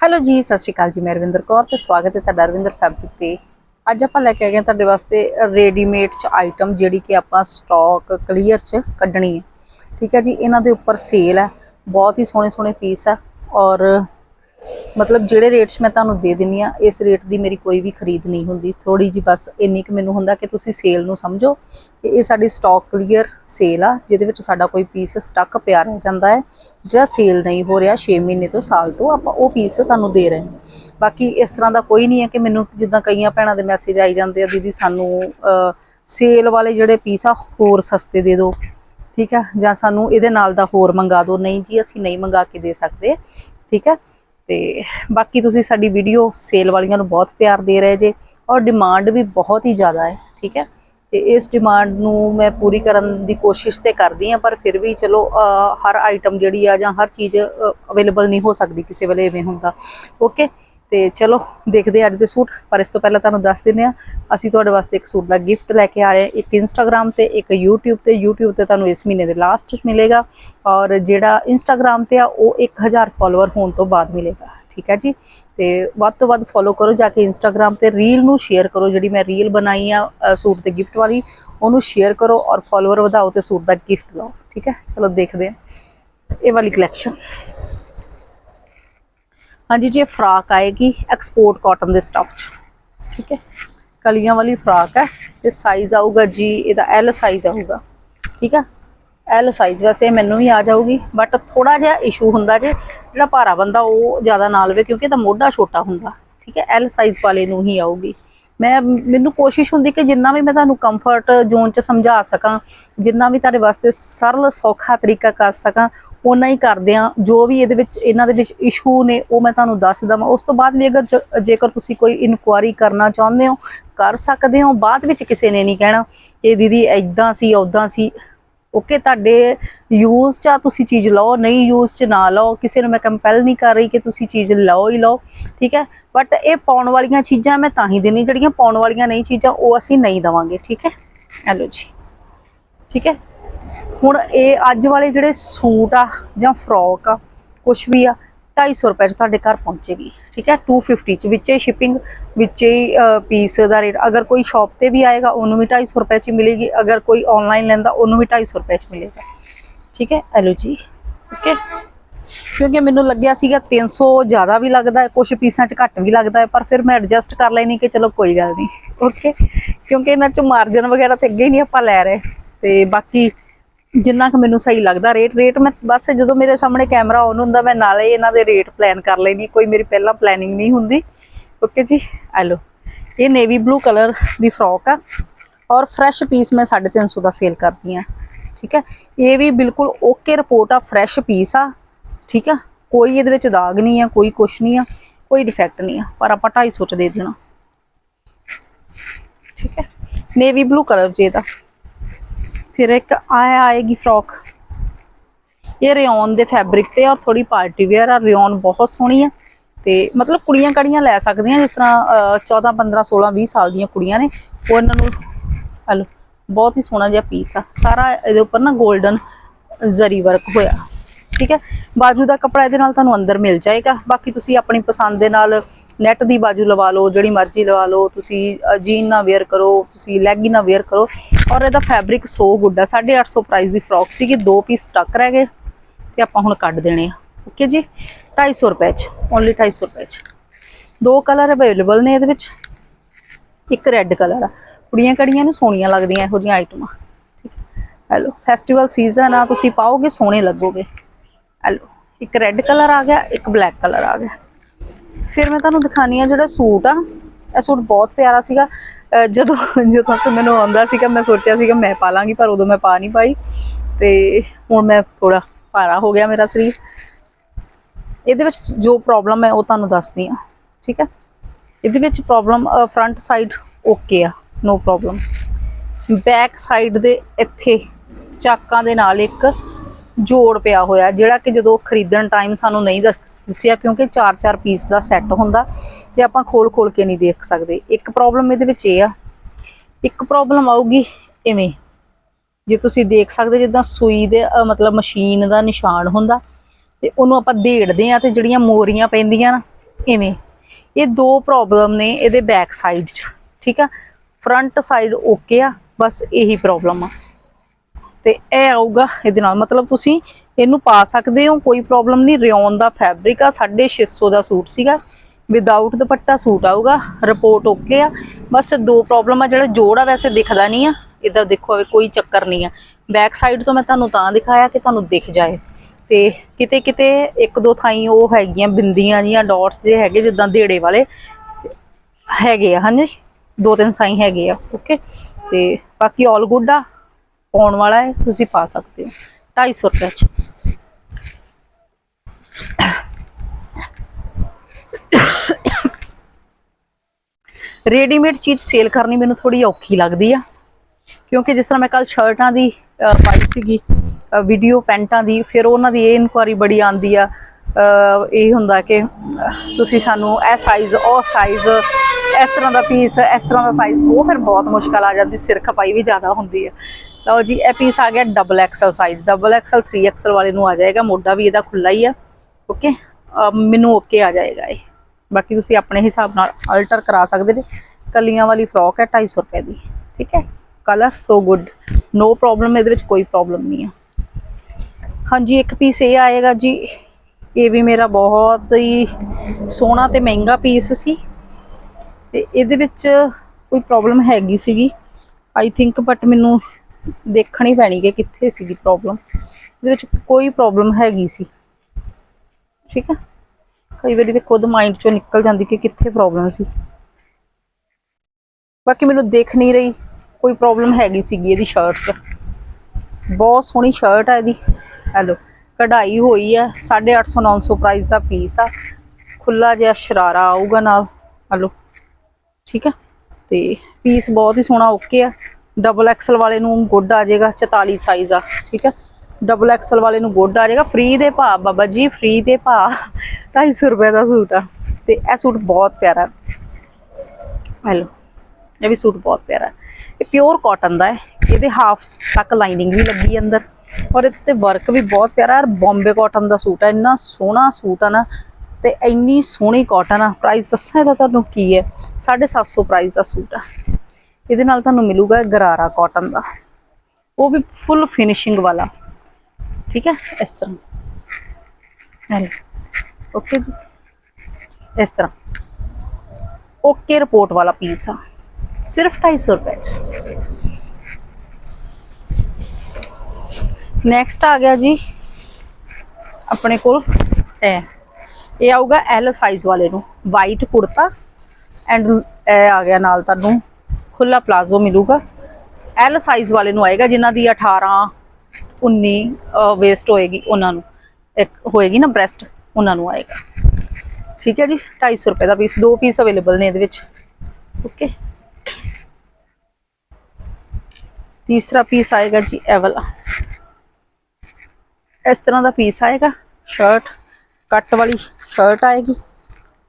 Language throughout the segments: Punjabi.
ਹੈਲੋ ਜੀ, ਸਤਿ ਸ਼੍ਰੀ ਅਕਾਲ ਜੀ, ਮੈਂ ਰਵਿੰਦਰ ਕੌਰ ਤੇ ਸਵਾਗਤ ਹੈ ਤੁਹਾਡਾ ਰਵਿੰਦਰ ਫੈਬਰਿਕ ਤੇ। ਅੱਜ ਆਪਾਂ ਲੈ ਕੇ ਆਏ ਹਾਂ ਤੁਹਾਡੇ ਵਾਸਤੇ ਰੈਡੀਮੇਡ ਚ ਆਈਟਮ ਜਿਹੜੀ ਕਿ ਆਪਾਂ ਸਟਾਕ ਕਲੀਅਰ ਚ ਕੱਢਣੀ ਹੈ। ਠੀਕ ਹੈ ਜੀ, ਇਹਨਾਂ ਦੇ ਉੱਪਰ ਸੇਲ ਹੈ। ਬਹੁਤ ਹੀ ਸੋਹਣੇ ਸੋਹਣੇ ਪੀਸ ਆ ਔਰ ਮਤਲਬ ਜਿਹੜੇ ਰੇਟ 'ਚ ਮੈਂ ਤੁਹਾਨੂੰ ਦੇ ਦਿੰਨੀ ਆ ਇਸ ਰੇਟ ਦੀ ਮੇਰੀ ਕੋਈ ਵੀ ਖਰੀਦ ਨਹੀਂ ਹੁੰਦੀ। ਥੋੜੀ ਜੀ ਬਸ ਇੰਨੀ ਕੁ ਮੈਨੂੰ ਹੁੰਦਾ ਕਿ ਤੁਸੀਂ ਸੇਲ ਨੂੰ ਸਮਝੋ ਕਿ ਇਹ ਸਾਡੀ ਸਟਾਕ ਕਲੀਅਰ ਸੇਲ ਆ, ਜਿਹਦੇ ਵਿੱਚ ਸਾਡਾ ਕੋਈ ਪੀਸ ਸਟਕ ਪਿਆ ਰਹਿ ਜਾਂਦਾ ਹੈ ਜਿਹੜਾ ਸੇਲ ਨਹੀਂ ਹੋ ਰਿਹਾ 6 ਮਹੀਨੇ ਤੋਂ ਸਾਲ ਤੋਂ, ਆਪਾਂ ਉਹ ਪੀਸ ਤੁਹਾਨੂੰ ਦੇ ਰਹੇ ਹਾਂ। ਬਾਕੀ ਇਸ ਤਰ੍ਹਾਂ ਦਾ ਕੋਈ ਨਹੀਂ ਹੈ ਕਿ ਮੈਨੂੰ ਜਿੱਦਾਂ ਕਈਆਂ ਭੈਣਾਂ ਦੇ ਮੈਸੇਜ ਆਈ ਜਾਂਦੇ ਆ, ਦੀਦੀ ਸਾਨੂੰ ਸੇਲ ਵਾਲੇ ਜਿਹੜੇ ਪੀਸ ਆ, ਹੋਰ ਸਸਤੇ ਦੇ ਦਿਓ ਠੀਕ ਹੈ ਜਾਂ ਸਾਨੂੰ ਇਹਦੇ ਨਾਲ ਦਾ ਹੋਰ ਮੰਗਾ ਦਿਓ ਨਹੀਂ ਜੀ, ਅਸੀਂ ਨਹੀਂ ਮੰਗਾ ਕੇ ਦੇ ਸਕਦੇ। ਠੀਕ ਹੈ ਤੇ ਬਾਕੀ ਤੁਸੀਂ ਸਾਡੀ ਵੀਡੀਓ ਸੇਲ ਵਾਲੀਆਂ ਨੂੰ ਬਹੁਤ ਪਿਆਰ ਦੇ ਰਹੇ ਜੇ ਔਰ ਡਿਮਾਂਡ ਵੀ ਬਹੁਤ ਹੀ ਜ਼ਿਆਦਾ ਹੈ, ਠੀਕ ਹੈ? ਤੇ ਇਸ ਡਿਮਾਂਡ ਨੂੰ ਮੈਂ ਪੂਰੀ ਕਰਨ ਦੀ ਕੋਸ਼ਿਸ਼ ਤੇ ਕਰਦੀ ਆ ਪਰ ਫਿਰ ਵੀ ਚਲੋ ਹਰ ਆਈਟਮ ਜਿਹੜੀ ਆ ਜਾਂ ਹਰ ਚੀਜ਼ ਅਵੇਲੇਬਲ ਨਹੀਂ ਹੋ ਸਕਦੀ ਕਿਸੇ ਵੇਲੇ ਐਵੇਂ ਹੁੰਦਾ ਓਕੇ ਤੇ ਚਲੋ, ਦੇਖਦੇ ਹਾਂ ਅੱਜ ਦੇ ਸੂਟ, ਪਰ ਇਸ ਤੋਂ ਪਹਿਲਾਂ ਤੁਹਾਨੂੰ ਦੱਸ ਦਿੰਦੇ ਆ ਅਸੀਂ ਤੁਹਾਡੇ ਵਾਸਤੇ ਇੱਕ ਸੂਟ ਦਾ ਗਿਫਟ ਲੈ ਕੇ ਆ ਰਹੇ ਹਾਂ, ਇੱਕ ਇੰਸਟਾਗ੍ਰam ਤੇ, ਇੱਕ YouTube ਤੇ YouTube ਤੇ ਤੁਹਾਨੂੰ ਇਸ ਮਹੀਨੇ ਦੇ ਲਾਸਟ 'ਚ ਮਿਲੇਗਾ ਔਰ ਜਿਹੜਾ ਇੰਸਟਾਗ੍ਰam ਤੇ ਆ, ਉਹ 1000 ਫਾਲੋਅਰ ਹੋਣ ਤੋਂ ਬਾਅਦ ਮਿਲੇਗਾ, ਠੀਕ ਹੈ ਜੀ? ਤੇ ਵੱਧ ਤੋਂ ਵੱਧ ਫੋਲੋ ਕਰੋ, ਜਾ ਕੇ ਇੰਸਟਾਗ੍ਰam ਤੇ ਰੀਲ ਨੂੰ ਸ਼ੇਅਰ ਕਰੋ, ਜਿਹੜੀ ਮੈਂ ਰੀਲ ਬਣਾਈ ਆ ਸੂਟ 'ਤੇ ਗਿਫਟ ਵਾਲੀ, ਉਹਨੂੰ ਸ਼ੇਅਰ ਕਰੋ ਔਰ ਫਾਲੋਅਰ ਵਧਾਓ ਤੇ ਸੂਟ ਦਾ ਗਿਫਟ ਲਓ, ਠੀਕ ਹੈ? ਚਲੋ ਦੇਖਦੇ ਹਾਂ, ਇਹ ਵਾਲੀ ਕਲੈਕਸ਼ਨ ਹਾਂਜੀ ਜੀ, ਇਹ ਫਰਾਕ ਆਏਗੀ ਐਕਸਪੋਰਟ ਕਾਟਨ ਦੇ ਸਟਫ 'ਚ। ਠੀਕ ਹੈ? ਕਲੀਆਂ ਵਾਲੀ ਫਰਾਕ ਹੈ ਤੇ ਸਾਈਜ਼ ਆਊਗਾ ਜੀ, ਇਹਦਾ ਐਲ ਸਾਈਜ਼ ਆਊਗਾ। ਠੀਕ ਹੈ? ਐਲ ਸਾਈਜ਼ ਵੈਸੇ ਮੈਨੂੰ ਵੀ ਆ ਜਾਊਗੀ ਬਟ ਥੋੜਾ ਜਿਹਾ ਇਸ਼ੂ ਹੁੰਦਾ ਜੇ, ਜਿਹੜਾ ਭਾਰਾ ਬੰਦਾ ਉਹ ਜ਼ਿਆਦਾ ਨਾ ਲਵੇ ਕਿਉਂਕਿ ਇਹਦਾ ਮੋਢਾ ਛੋਟਾ ਹੁੰਦਾ। ਠੀਕ ਹੈ? ਐਲ ਸਾਈਜ਼ ਵਾਲੇ ਨੂੰ ਹੀ ਆਊਗੀ। ਮੈਂ, ਮੈਨੂੰ ਕੋਸ਼ਿਸ਼ ਹੁੰਦੀ ਕਿ ਜਿੰਨਾ ਵੀ ਮੈਂ ਤੁਹਾਨੂੰ ਕੰਫਰਟ ਜ਼ੋਨ 'ਚ ਸਮਝਾ ਸਕਾਂ, ਜਿੰਨਾ ਵੀ ਤੁਹਾਡੇ ਵਾਸਤੇ ਸਰਲ, ਸੌਖਾ ਤਰੀਕਾ ਕਰ ਸਕਾਂ ਉਨਾ ਹੀ ਕਰਦੇ ਆ ਜੋ ਵੀ ਇਹਦੇ ਵਿੱਚ, ਇਹਨਾਂ ਦੇ ਵਿੱਚ ਇਸ਼ੂ ਨੇ, ਉਹ ਮੈਂ ਤੁਹਾਨੂੰ ਦੱਸ ਦਵਾਂ। ਉਸ ਤੋਂ ਬਾਅਦ ਵੀ ਅਗਰ ਜੇਕਰ ਤੁਸੀਂ ਕੋਈ ਇਨਕੁਆਰੀ ਕਰਨਾ ਚਾਹੁੰਦੇ ਹੋ, ਕਰ ਸਕਦੇ ਹੋ। ਬਾਅਦ ਵਿੱਚ ਕਿਸੇ ਨੇ ਨਹੀਂ ਕਹਿਣਾ ਕਿ ਦੀਦੀ ਐਦਾਂ ਸੀ ਉਦਾਂ ਸੀ। ਓਕੇ ਤੁਹਾਡੇ ਯੂਜ਼ 'ਚ ਆ, ਤੁਸੀਂ ਚੀਜ਼ ਲਓ, ਨਹੀਂ ਯੂਜ਼ 'ਚ ਨਾ ਲਓ, ਕਿਸੇ ਨੂੰ ਮੈਂ ਕੰਪੈਲ ਨਹੀਂ ਕਰ ਰਹੀ ਕਿ ਤੁਸੀਂ ਚੀਜ਼ ਲਓ ਹੀ ਲਓ, ਠੀਕ ਹੈ? ਬਟ ਇਹ ਪਾਉਣ ਵਾਲੀਆਂ ਚੀਜ਼ਾਂ ਮੈਂ ਤਾਂ ਹੀ ਦੇਣੀ ਜਿਹੜੀਆਂ ਪਾਉਣ ਵਾਲੀਆਂ ਨਹੀਂ ਚੀਜ਼ਾਂ, ਉਹ ਅਸੀਂ ਨਹੀਂ ਦਵਾਂਗੇ, ਠੀਕ ਹੈ? ਹੈਲੋ ਜੀ। ਠੀਕ ਹੈ? ਹੁਣ ਇਹ ਅੱਜ ਵਾਲੇ ਜਿਹੜੇ ਸੂਟ ਆ ਜਾਂ ਫਰੋਕ ਆ ਕੁਝ ਵੀ ਆ 250 ਰੁਪਏ ਚ ਤੁਹਾਡੇ ਘਰ ਪਹੁੰਚੇਗੀ, ਠੀਕ ਹੈ? 250 ਚ ਵਿੱਚੇ ਸ਼ਿਪਿੰਗ ਵਿੱਚੇ ਹੀ ਪੀਸ ਦਾ ਰੇਟ ਅਗਰ ਕੋਈ ਸ਼ਾਪ ਤੇ ਵੀ ਆਏਗਾ, ਉਹਨੂੰ ਵੀ 250 ਰੁਪਏ ਚ ਮਿਲੇਗੀ। ਅਗਰ ਕੋਈ ਆਨਲਾਈਨ ਲੈਂਦਾ, ਉਹਨੂੰ ਵੀ 250 ਰੁਪਏ ਚ ਮਿਲੇਗਾ। ਠੀਕ ਹੈ? ਐਲੋ ਜੀ। ਓਕੇ ਕਿਉਂਕਿ ਮੈਨੂੰ ਲੱਗਿਆ ਸੀਗਾ 300 ਜ਼ਿਆਦਾ ਵੀ ਲੱਗਦਾ ਹੈ ਕੁਝ ਪੀਸਾਂ 'ਚ ਘੱਟ ਵੀ ਲੱਗਦਾ ਹੈ, ਪਰ ਫਿਰ ਮੈਂ ਐਡਜਸਟ ਕਰ ਲੈਣੀ ਕਿ ਚਲੋ ਕੋਈ ਗੱਲ ਨਹੀਂ। ਓਕੇ ਕਿਉਂਕਿ ਇਹਨਾਂ 'ਚ ਮਾਰਜਨ ਵਗੈਰਾ ਤੇ ਅੱਗੇ ਹੀ ਨਹੀਂ ਆਪਾਂ ਲੈ ਰਹੇ। ਤੇ ਬਾਕੀ ਜਿੰਨਾ ਕਿ ਮੈਨੂੰ ਸਹੀ ਲੱਗਦਾ ਰੇਟ ਰੇਟ ਮੈਂ ਬਸ ਜਦੋਂ ਮੇਰੇ ਸਾਹਮਣੇ ਕੈਮਰਾ ਔਨ ਹੁੰਦਾ, ਮੈਂ ਨਾਲੇ ਇਹਨਾਂ ਦੇ ਰੇਟ ਪਲਾਨ ਕਰ ਲੈਣੀ ਕੋਈ ਮੇਰੀ ਪਹਿਲਾਂ ਪਲੈਨਿੰਗ ਨਹੀਂ ਹੁੰਦੀ। ਓਕੇ ਜੀ, ਆ ਲਓ। ਇਹ ਨੇਵੀ ਬਲੂ ਕਲਰ ਦੀ ਫਰੋਕ ਆ ਔਰ ਫਰੈਸ਼ ਪੀਸ ਮੈਂ 350 ਦਾ ਸੇਲ ਕਰਦੀ ਆ ਠੀਕ ਹੈ? ਇਹ ਵੀ ਬਿਲਕੁਲ ਓਕੇ ਰਿਪੋਰਟ ਆ ਫਰੈਸ਼ ਪੀਸ ਆ। ਠੀਕ ਆ? ਕੋਈ ਇਹਦੇ ਵਿੱਚ ਦਾਗ ਨਹੀਂ ਆ, ਕੋਈ ਕੁਛ ਨਹੀਂ ਆ, ਕੋਈ ਡਿਫੈਕਟ ਨਹੀਂ ਆ। ਪਰ ਆਪਾਂ 250 ਚ ਦੇ ਦੇਣਾ। ਠੀਕ ਹੈ? ਨੇਵੀ ਬਲੂ ਕਲਰ ਜੇ ਦਾ ਫਿਰ ਇੱਕ ਆਇਆ ਆਏਗੀ ਫਰੋਕ ਇਹ ਰਿਓਨ ਦੇ ਫੈਬਰਿਕ ਤੇ ਔਰ ਥੋੜੀ ਪਾਰਟੀ ਵੇਅਰ ਆ ਰਿਓਨ ਬਹੁਤ ਸੋਹਣੀ ਆ। ਤੇ ਮਤਲਬ ਕੁੜੀਆਂ ਕੜੀਆਂ ਲੈ ਸਕਦੀਆਂ, ਜਿਸ ਤਰ੍ਹਾਂ 14 15 16 20 ਸਾਲ ਦੀਆਂ ਕੁੜੀਆਂ ਨੇ। ਉਹ ਇਹਨਾਂ ਨੂੰ, ਹਲੋ, ਬਹੁਤ ਹੀ ਸੋਹਣਾ ਜਿਹਾ ਪੀਸ ਆ। ਸਾਰਾ ਇਹਦੇ ਉੱਪਰ ਨਾ 골ਡਨ ਜ਼ਰੀ ਵਰਕ ਹੋਇਆ। ਠੀਕ ਹੈ? ਬਾਜੂ ਦਾ ਕੱਪੜਾ ਇਹਦੇ ਨਾਲ ਤੁਹਾਨੂੰ ਅੰਦਰ ਮਿਲ ਜਾਏਗਾ। ਬਾਕੀ ਤੁਸੀਂ ਆਪਣੀ ਪਸੰਦ ਦੇ ਨਾਲ ਨੈਟ ਦੀ ਬਾਜੂ ਲਵਾ ਲਓ, ਜਿਹੜੀ ਮਰਜ਼ੀ ਲਵਾ ਲਓ। ਤੁਸੀਂ ਜੀਨ ਨਾਲ ਵੇਅਰ ਕਰੋ, ਤੁਸੀਂ ਲੈਗੀ ਨਾਲ ਵੇਅਰ ਕਰੋ। ਔਰ ਇਹਦਾ ਫੈਬਰਿਕ ਸੋ ਗੁੱਡ ਆ। 850 ਪ੍ਰਾਈਸ ਦੀ ਫਰੋਕ ਸੀਗੀ। ਦੋ ਪੀਸ ਸਟਕ ਰਹਿ ਗਏ ਤੇ ਆਪਾਂ ਹੁਣ ਕੱਢ ਦੇਣੇ ਆ। ਓਕੇ ਜੀ? 250 ਰੁਪਏ ਚ। ਓਨਲੀ 250 ਰੁਪਏ ਚ। ਦੋ ਕਲਰ ਅਵੇਲੇਬਲ ਨੇ ਇਹਦੇ ਵਿੱਚ। ਇੱਕ ਰੈੱਡ ਕਲਰ ਆ। ਕੁੜੀਆਂ ਕੜੀਆਂ ਨੂੰ? ਸੋਹਣੀਆਂ ਲੱਗਦੀਆਂ ਇਹੋ ਜਿਹੀਆਂ ਆਈਟਮਾਂ ਠੀਕ ਹੈ? ਹੈਲੋ ਫੈਸਟੀਵਲ ਸੀਜ਼ਨ ਆ। ਤੁਸੀਂ ਪਾਓਗੇ, ਸੋਹਣੇ ਲੱਗੋਗੇ। ਹੈਲੋ ਇੱਕ ਰੈੱਡ ਕਲਰ ਆ ਗਿਆ, ਇੱਕ ਬਲੈਕ ਕਲਰ ਆ ਗਿਆ। ਫਿਰ ਮੈਂ ਤੁਹਾਨੂੰ ਦਿਖਾਨੀ ਆ ਜਿਹੜਾ ਸੂਟ ਆ, ਇਹ ਸੂਟ ਬਹੁਤ ਪਿਆਰਾ ਸੀਗਾ। ਜਦੋਂ ਜਦੋਂ ਤੱਕ ਮੈਨੂੰ ਆਉਂਦਾ ਸੀਗਾ, ਮੈਂ ਸੋਚਿਆ ਸੀਗਾ ਮੈਂ ਪਾ ਲਾਂਗੀ, ਪਰ ਉਦੋਂ ਮੈਂ ਪਾ ਨਹੀਂ ਪਾਈ। ਤੇ ਹੁਣ ਮੈਂ ਥੋੜਾ ਭਾਰਾ ਹੋ ਗਿਆ ਮੇਰਾ ਸਰੀਰ। ਇਹਦੇ ਵਿੱਚ ਜੋ ਪ੍ਰੋਬਲਮ ਹੈ, ਉਹ ਤੁਹਾਨੂੰ ਦੱਸਦੀ ਆ, ਠੀਕ ਹੈ? ਇਹਦੇ ਵਿੱਚ ਪ੍ਰੋਬਲਮ ਫਰੰਟ ਸਾਈਡ ਓਕੇ ਆ ਨੋ ਪ੍ਰੋਬਲਮ ਬੈਕ ਸਾਈਡ ਦੇ ਇੱਥੇ, ਚਾਕਾਂ ਦੇ ਨਾਲ ਇੱਕ ਜੋੜ ਪਿਆ ਹੋਇਆ, ਜਿਹੜਾ ਕਿ ਜਦੋਂ ਖਰੀਦਣ ਟਾਈਮ ਸਾਨੂੰ ਨਹੀਂ ਦੱਸ- ਦੱਸਿਆ ਕਿਉਂਕਿ 4-4 ਪੀਸ ਦਾ ਸੈੱਟ ਹੁੰਦਾ ਤੇ ਆਪਾਂ ਖੋਲ-ਖੋਲ ਕੇ ਨਹੀਂ ਦੇਖ ਸਕਦੇ। ਇੱਕ ਪ੍ਰੋਬਲਮ ਇਹਦੇ ਵਿੱਚ ਇਹ ਆ, ਇੱਕ ਪ੍ਰੋਬਲਮ ਆਊਗੀ ਇਵੇਂ, ਜੇ ਤੁਸੀਂ ਦੇਖ ਸਕਦੇ ਜਿੱਦਾਂ ਸੂਈ ਦੇ ਮਤਲਬ ਮਸ਼ੀਨ ਦਾ ਨਿਸ਼ਾਨ ਹੁੰਦਾ ਤੇ ਉਹਨੂੰ ਆਪਾਂ ਦੇੜਦੇ ਆ ਤੇ ਜਿਹੜੀਆਂ ਮੋਰੀਆਂ ਪੈਂਦੀਆਂ ਨਾ, ਇਵੇਂ। ਇਹ ਦੋ ਪ੍ਰੋਬਲਮ ਨੇ ਇਹਦੇ ਬੈਕ ਸਾਈਡ 'ਚ, ਠੀਕ ਆ? ਫਰੰਟ ਸਾਈਡ ਓਕੇ ਆ, ਬਸ ਇਹੀ ਪ੍ਰੋਬਲਮ ਆ। ਤੇ ਇਹ ਆਊਗਾ ਇਹਦੇ ਨਾਲ। ਮਤਲਬ ਤੁਸੀਂ ਇਹਨੂੰ ਪਾ ਸਕਦੇ ਹੋ, ਕੋਈ ਪ੍ਰੋਬਲਮ ਨਹੀਂ। ਰਿਓਨ ਦਾ ਫੈਬਰਿਕ ਆ 650 ਦਾ ਸੂਟ ਸੀਗਾ। ਵਿਦਆਊਟ ਦੁਪੱਟਾ ਸੂਟ ਆਊਗਾ। ਰਿਪੋਰਟ ਓਕੇ ਆ। ਬਸ ਦੋ ਪ੍ਰੋਬਲਮ ਆ, ਜਿਹੜਾ ਜੋੜ ਵੈਸੇ ਦਿਖਦਾ ਨਹੀਂ ਆ। ਇਦਾਂ ਦੇਖੋ ਇਹ ਕੋਈ ਚੱਕਰ ਨਹੀਂ ਆ। ਬੈਕ ਸਾਈਡ ਤੋਂ ਮੈਂ ਤੁਹਾਨੂੰ ਤਾਂ ਦਿਖਾਇਆ ਕਿ ਤੁਹਾਨੂੰ ਦਿਖ ਜਾਏ। ਤੇ ਕਿਤੇ ਕਿਤੇ ਇੱਕ ਦੋ ਥਾਈ ਉਹ ਹੈਗੀਆਂ, ਬਿੰਦੀਆਂ ਜੀਆਂ ਡਾਟਸ ਜੇ ਹੈਗੇ, ਜਿੱਦਾਂ ਦੇੜੇ ਵਾਲੇ। ਹੈਗੇ ਆ ਹਾਂਜੀ ਦੋ ਤਿੰਨ ਸਾਈ ਹੈਗੇ ਆ ਓਕੇ ਤੇ ਬਾਕੀ ਆਲ ਗੁੱਡ ਆ। ਪਾਉਣ ਵਾਲਾ ਹੈ, ਤੁਸੀਂ ਪਾ ਸਕਦੇ ਹੋ। 250 ਰੁਪਏ ਚ। ਰੈਡੀਮੇਡ ਚੀਜ਼ ਸੇਲ ਕਰਨੀ ਮੈਨੂੰ ਥੋੜੀ ਔਖੀ ਲੱਗਦੀ ਆ। ਕਿਉਂਕਿ ਜਿਸ ਤਰ੍ਹਾਂ ਮੈਂ ਕੱਲ ਸ਼ਰਟਾਂ ਦੀ ਪਾਈ ਸੀਗੀ ਵੀਡੀਓ ਪੈਂਟਾਂ ਦੀ, ਫਿਰ ਉਹਨਾਂ ਦੀ ਇਹ ਇਨਕੁਆਰੀ ਬੜੀ ਆਂਦੀ ਆ। ਇਹ ਹੁੰਦਾ ਕਿ ਤੁਸੀਂ ਸਾਨੂੰ ਇਹ ਸਾਈਜ਼ ਉਹ ਸਾਈਜ਼ ਇਸ ਤਰ੍ਹਾਂ ਦਾ ਪੀਸ ਇਸ ਤਰ੍ਹਾਂ ਦਾ ਸਾਈਜ਼ ਉਹ ਫਿਰ ਬਹੁਤ ਮੁਸ਼ਕਲ ਆ ਜਾਂਦੀ ਸਿਰ ਖਪਾਈ ਵੀ ਜ਼ਿਆਦਾ ਹੁੰਦੀ ਆ। ਲਓ ਜੀ, ਇਹ ਪੀਸ ਆ ਗਿਆ double XL size double XL 3 XL ਵਾਲੇ ਨੂੰ ਆ ਜਾਏਗਾ, ਮੋਢਾ ਵੀ ਇਹਦਾ ਖੁੱਲਾ ਹੀ ਆ ਓਕੇ ਮੈਨੂੰ ਓਕੇ ਆ ਜਾਏਗਾ ਇਹ। ਬਾਕੀ ਤੁਸੀਂ ਆਪਣੇ ਹਿਸਾਬ ਨਾਲ ਅਲਟਰ ਕਰਾ ਸਕਦੇ ਨੇ ਕਲੀਆਂ ਵਾਲੀ ਫਰੋਕ ਹੈ 250 ਰੁਪਏ ਦੀ, ਠੀਕ ਹੈ? Colour so good no problem ਇਹਦੇ ਵਿੱਚ ਕੋਈ ਪ੍ਰੋਬਲਮ ਨਹੀਂ ਆ। ਹਾਂਜੀ, ਇੱਕ ਪੀਸ ਇਹ ਆਏਗਾ ਜੀ। ਇਹ ਵੀ ਮੇਰਾ ਬਹੁਤ ਹੀ ਸੋਹਣਾ ਤੇ ਮਹਿੰਗਾ ਪੀਸ ਸੀ। ਤੇ ਇਹਦੇ ਵਿੱਚ ਕੋਈ ਪ੍ਰੋਬਲਮ ਹੈਗੀ ਸੀਗੀ। ਆਈ ਥਿੰਕ ਬਟ ਮੈਨੂੰ ਦੇਖਣੀ ਪੈਣੀ ਕਿ ਕਿੱਥੇ ਸੀਗੀ ਪ੍ਰੋਬਲਮ ਇਹਦੇ ਵਿੱਚ ਕੋਈ ਪ੍ਰੋਬਲਮ ਹੈਗੀ ਸੀ। ਠੀਕ ਹੈ ਕਈ ਵਾਰੀ ਤੇ ਖੁਦ ਮਾਈਂਡ ਚੋਂ ਨਿਕਲ ਜਾਂਦੀ ਕਿ ਕਿੱਥੇ ਪ੍ਰੋਬਲਮ ਸੀ। ਬਾਕੀ ਮੈਨੂੰ ਦੇਖ ਨਹੀਂ ਰਹੀ ਕੋਈ ਪ੍ਰੋਬਲਮ ਹੈਗੀ ਸੀਗੀ ਇਹਦੀ ਸ਼ਰਟ 'ਚ। ਬਹੁਤ ਸੋਹਣੀ ਸ਼ਰਟ ਆ ਇਹਦੀ। ਹੈਲੋ ਕਢਾਈ ਹੋਈ ਆ 850 900 ਪ੍ਰਾਈਸ ਦਾ ਪੀਸ ਆ। ਖੁੱਲਾ ਜਿਹਾ ਸ਼ਰਾਰਾ ਆਊਗਾ ਨਾਲ। ਹੈਲੋ ਠੀਕ ਆ? ਤੇ ਪੀਸ ਬਹੁਤ ਹੀ ਸੋਹਣਾ ਓਕੇ ਆ। ਡਬਲ ਐਕਸਲ ਵਾਲੇ ਨੂੰ ਗੁੱਡ ਆ ਜਾਏਗਾ 44 ਸਾਈਜ਼ ਆ, ਠੀਕ ਹੈ? ਡਬਲ ਐਕਸਲ ਵਾਲੇ ਨੂੰ ਗੁੱਡ ਆ ਜਾਏਗਾ ਫ੍ਰੀ ਦੇ ਭਾਅ, ਬਾਬਾ ਜੀ ਫ੍ਰੀ ਦੇ ਭਾਅ। 250 ਰੁਪਏ ਦਾ ਸੂਟ ਆ। ਤੇ ਇਹ ਸੂਟ ਬਹੁਤ ਪਿਆਰਾ ਹੈਲੋ ਇਹ ਵੀ ਸੂਟ ਬਹੁਤ ਪਿਆਰਾ ਇਹ ਪਿਓਰ ਕਾਟਨ ਦਾ ਹੈ। ਇਹਦੇ ਹਾਫ ਤੱਕ ਲਾਈਨਿੰਗ ਵੀ ਲੱਗੀ ਅੰਦਰ। ਔਰ ਇਹਦੇ ਤੇ ਵਰਕ ਵੀ ਬਹੁਤ ਪਿਆਰਾ ਹੈ। ਬੰਬੇ ਕਾਟਨ ਦਾ ਸੂਟ ਹੈ ਇੰਨਾ ਸੋਹਣਾ ਸੂਟ ਆ ਨਾ, ਤੇ ਇੰਨੀ ਸੋਹਣੀ ਕਾਟਨ ਆ। ਪ੍ਰਾਈਸ ਦੱਸਾਂ ਇਹਦਾ ਤੁਹਾਨੂੰ ਕੀ ਹੈ? 750 ਪ੍ਰਾਈਸ ਦਾ ਸੂਟ ਆ। ਇਹਦੇ ਨਾਲ ਤੁਹਾਨੂੰ ਮਿਲੂਗਾ ਗਰਾਰਾ ਕਾਟਨ ਦਾ। ਉਹ ਵੀ ਫੁੱਲ ਫਿਨਿਸ਼ਿੰਗ ਵਾਲਾ। ਠੀਕ ਹੈ? ਇਸ ਤਰ੍ਹਾਂ। ਓਕੇ ਜੀ। ਇਸ ਤਰ੍ਹਾਂ। ਓਕੇ ਰਿਪੋਰਟ ਵਾਲਾ ਪੀਸ ਆ। ਸਿਰਫ 250 ਰੁਪਏ ਚ। ਨੈਕਸਟ ਆ ਗਿਆ ਜੀ। ਆਪਣੇ ਕੋਲ ਇਹ। ਇਹ ਆਊਗਾ ਐਲ ਸਾਈਜ਼ ਵਾਲੇ ਨੂੰ। White kurta. ਐਂਡ ਇਹ ਆ ਗਿਆ ਨਾਲ ਤੁਹਾਨੂੰ ਖੁੱਲਾ ਪਲਾਜ਼ੋ ਮਿਲੂਗਾ। ਐਲ ਸਾਈਜ਼ ਵਾਲੇ ਨੂੰ ਆਏਗਾ, ਜਿਨ੍ਹਾਂ ਦੀ 18 19 ਵੇਸਟ ਹੋਏਗੀ, ਉਹਨਾਂ ਨੂੰ। ਇੱਕ ਹੋਏਗੀ ਨਾ ਬ੍ਰੈਸਟ ਉਹਨਾਂ ਨੂੰ ਆਏਗਾ। ਠੀਕ ਹੈ ਜੀ? 250 ਰੁਪਏ ਦਾ ਪੀਸ ਦੋ ਪੀਸ ਅਵੇਲੇਬਲ ਨੇ ਇਹਦੇ ਵਿੱਚ। ਓਕੇ ਤੀਸਰਾ ਪੀਸ ਆਏਗਾ ਜੀ, ਇਹ ਵਾਲਾ। ਇਸ ਤਰ੍ਹਾਂ ਦਾ ਪੀਸ ਆਏਗਾ ਸ਼ਰਟ ਕੱਟ ਵਾਲੀ ਸ਼ਰਟ ਆਏਗੀ।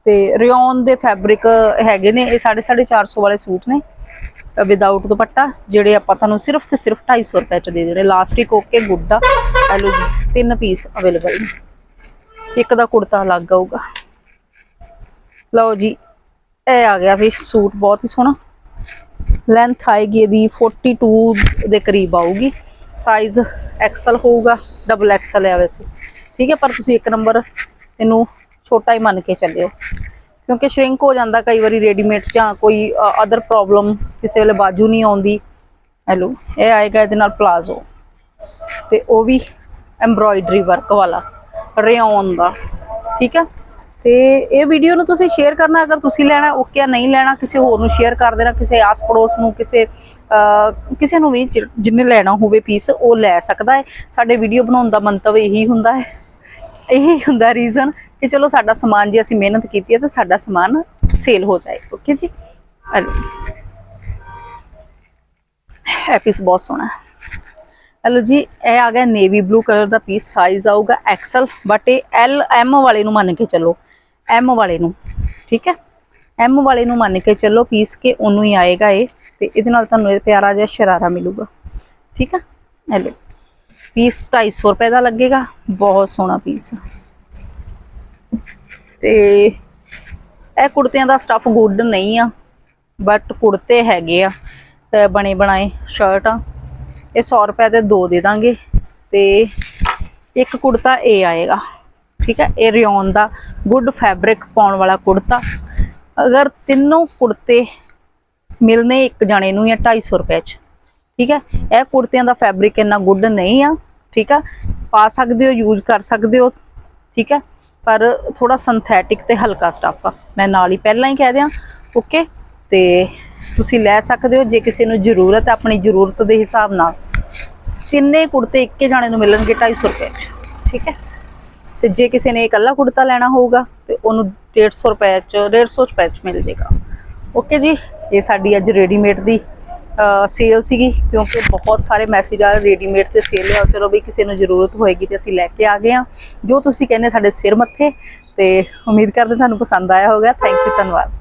ਤੇ ਰਿਓਨ ਦੇ ਫੈਬਰਿਕ ਹੈਗੇ ਨੇ, ਇਹ 450 ਵਾਲੇ ਸੂਟ ਨੇ। ਵਿਦਆਊਟ ਦੁਪੱਟਾ, ਜਿਹੜੇ ਆਪਾਂ ਤੁਹਾਨੂੰ ਸਿਰਫ ਤੇ ਸਿਰਫ 250 ਰੁਪਏ ਚ ਦੇ ਦੇ ਰਹੇ ਲਾਸਟਿਕ ਓਕੇ ਗੁੱਡਾ ਹੈਲੋ ਜੀ, ਤਿੰਨ ਪੀਸ ਅਵੇਲੇਬਲ ਨੇ। ਇੱਕ ਦਾ ਕੁੜਤਾ ਅਲੱਗ ਆਊਗਾ। ਲਓ ਜੀ, ਇਹ ਆ ਗਿਆ ਸੀ ਸੂਟ ਬਹੁਤ ਹੀ ਸੋਹਣਾ। ਲੈਂਥ ਆਏਗੀ ਇਹਦੀ 42 ਦੇ ਕਰੀਬ ਆਊਗੀ। ਸਾਈਜ਼ ਐਕਸਲ ਹੋਊਗਾ ਡਬਲ ਐਕਸਲ ਆ ਵੈਸੇ। ਠੀਕ ਹੈ, ਪਰ ਤੁਸੀਂ ਇੱਕ ਨੰਬਰ ਇਹਨੂੰ ਛੋਟਾ ਹੀ ਮੰਨ ਕੇ ਚੱਲਿਓ। ਕਿਉਂਕਿ ਸ਼ਰਿੰਕ ਹੋ ਜਾਂਦਾ ਕਈ ਵਾਰੀ ਰੈਡੀਮੇਡ ਜਾਂ ਕੋਈ ਅਦਰ ਪ੍ਰੋਬਲਮ ਕਿਸੇ ਵੇਲੇ ਬਾਜੂ ਨਹੀਂ ਆਉਂਦੀ। ਹੈਲੋ ਇਹ ਆਏਗਾ ਇਹਦੇ ਨਾਲ ਪਲਾਜ਼ੋ ਤੇ ਉਹ ਵੀ ਐਮਬ੍ਰੋਇਡਰੀ ਵਰਕ ਵਾਲਾ ਰਿਓਨ ਦਾ। ਠੀਕ ਹੈ? ਤੇ ਇਹ ਵੀਡੀਓ ਨੂੰ ਤੁਸੀਂ ਸ਼ੇਅਰ ਕਰਨਾ, ਅਗਰ ਤੁਸੀਂ ਲੈਣਾ ਓਕੇ ਨਹੀਂ ਲੈਣਾ, ਕਿਸੇ ਹੋਰ ਨੂੰ ਸ਼ੇਅਰ ਕਰ ਦੇਣਾ, ਕਿਸੇ ਆਸ ਪੜੋਸ ਨੂੰ, ਕਿਸੇ ਕਿਸੇ ਨੂੰ ਵੀ ਜਿ- ਜਿਹਨੇ ਲੈਣਾ ਹੋਵੇ ਪੀਸ ਉਹ ਲੈ ਸਕਦਾ ਹੈ। ਸਾਡੇ ਵੀਡੀਓ ਬਣਾਉਣ ਦਾ ਮੰਤਵ ਇਹੀ ਹੁੰਦਾ ਹੈ। ਇਹੀ ਹੁੰਦਾ ਰੀਜ਼ਨ ਕਿ ਚਲੋ ਸਾਡਾ ਸਮਾਨ ਜੇ ਅਸੀਂ ਮਿਹਨਤ ਕੀਤੀ ਹੈ ਤਾਂ ਸਾਡਾ ਸਮਾਨ ਸੇਲ ਹੋ ਜਾਏ ਓਕੇ ਜੀ? ਹਲੋ ਇਹ ਪੀਸ ਬਹੁਤ ਸੋਹਣਾ ਹੈ। ਹਲੋ ਜੀ, ਇਹ ਆ ਗਿਆ ਨੇਵੀ ਬਲੂ ਕਲਰ ਦਾ ਪੀਸ ਸਾਈਜ਼ ਆਊਗਾ ਐਕਸਲ ਬਟ ਇਹ ਐਲ ਐਮ ਵਾਲੇ ਨੂੰ ਮੰਨ ਕੇ ਚੱਲੋ ਐਮ ਵਾਲੇ ਨੂੰ, ਠੀਕ ਹੈ? ਐਮ ਵਾਲੇ ਨੂੰ ਮੰਨ ਕੇ ਚੱਲੋ ਪੀਸ ਕੇ ਉਹਨੂੰ ਹੀ ਆਏਗਾ ਇਹ, ਤੇ ਇਹਦੇ ਨਾਲ ਤੁਹਾਨੂੰ ਇਹ ਪਿਆਰਾ ਜਿਹਾ ਸ਼ਰਾਰਾ ਮਿਲੂਗਾ, ਠੀਕ ਹੈ? ਹੈਲੋ ਪੀਸ 250 ਰੁਪਏ ਦਾ ਲੱਗੇਗਾ, ਬਹੁਤ ਸੋਹਣਾ ਪੀਸ ਤੇ ਇਹ ਕੁੜਤਿਆਂ ਦਾ ਸਟੱਫ ਗੁੱਡ ਨਹੀਂ ਆ ਬਟ ਕੁੜਤੇ ਹੈਗੇ ਆ, ਤੇ ਬਣੇ ਬਣਾਏ ਸ਼ਰਟ ਆ। ਇਹ 100 ਰੁਪਏ ਦੇ ਦੋ ਦੇ ਦਾਂਗੇ, ਤੇ ਇੱਕ ਕੁੜਤਾ ਇਹ ਆਏਗਾ, ਠੀਕ ਹੈ ਇਹ ਰਿਓਨ ਦਾ ਗੁੱਡ ਫੈਬਰਿਕ ਪਾਉਣ ਵਾਲਾ ਕੁੜਤਾ। ਅਗਰ ਤਿੰਨੋਂ ਕੁੜਤੇ ਮਿਲਨੇ ਇੱਕ ਜਣੇ ਨੂੰ ਜਾਂ 250 ਰੁਪਏ ਚ, ਠੀਕ ਹੈ ਇਹ ਕੁੜਤਿਆਂ ਦਾ ਫੈਬਰਿਕ ਇੰਨਾ ਗੁੱਡ ਨਹੀਂ ਆ, ਠੀਕ ਆ? ਪਾ ਸਕਦੇ ਹੋ ਯੂਜ਼ ਕਰ ਸਕਦੇ ਹੋ, ਠੀਕ ਹੈ ਪਰ ਥੋੜਾ ਸਿੰਥੈਟਿਕ ਤੇ ਹਲਕਾ ਸਟੱਫ ਆ। ਮੈਂ ਨਾਲ ਹੀ ਪਹਿਲਾਂ ਹੀ ਕਹਿ ਦਿਆਂ ਓਕੇ ਤੇ ਤੁਸੀਂ ਲੈ ਸਕਦੇ ਹੋ, ਜੇ ਕਿਸੇ ਨੂੰ ਜ਼ਰੂਰਤ ਹੈ ਆਪਣੀ ਜ਼ਰੂਰਤ ਦੇ ਹਿਸਾਬ ਨਾਲ। ਤਿੰਨੇ ਕੁੜਤੇ ਇੱਕੇ ਜਾਣੇ ਨੂੰ ਮਿਲਣਗੇ 250 ਰੁਪਏ ਚ, ਠੀਕ ਹੈ? ਤੇ ਜੇ ਕਿਸੇ ਨੇ ਇਕੱਲਾ ਕੁੜਤਾ ਲੈਣਾ ਹੋਊਗਾ, ਤੇ ਉਹਨੂੰ 150 ਰੁਪਏ ਚ 150 ਰੁਪਏ ਚ ਮਿਲ ਜੇਗਾ। ਓਕੇ ਜੀ, ਇਹ ਸਾਡੀ ਅੱਜ ਰੈਡੀਮੇਡ ਦੀ ਸੇਲ ਸੀਗੀ, ਕਿਉਂਕਿ ਬਹੁਤ ਸਾਰੇ ਮੈਸੇਜ ਆ ਰੈਡੀਮੇਡ ਤੇ ਸੇਲ ਆ। ਚਲੋ ਵੀ ਕਿਸੇ ਨੂੰ ਜ਼ਰੂਰਤ ਹੋਏਗੀ ਤੇ ਅਸੀਂ ਲੈ ਕੇ ਆ ਗਏ ਆ ਜੋ ਤੁਸੀਂ ਕਹਿੰਦੇ ਸਾਡੇ ਸਿਰ ਮੱਥੇ, ਤੇ ਉਮੀਦ ਕਰਦੇ ਤੁਹਾਨੂੰ ਪਸੰਦ ਆਇਆ ਹੋਗਾ ਥੈਂਕ ਯੂ ਧੰਨਵਾਦ।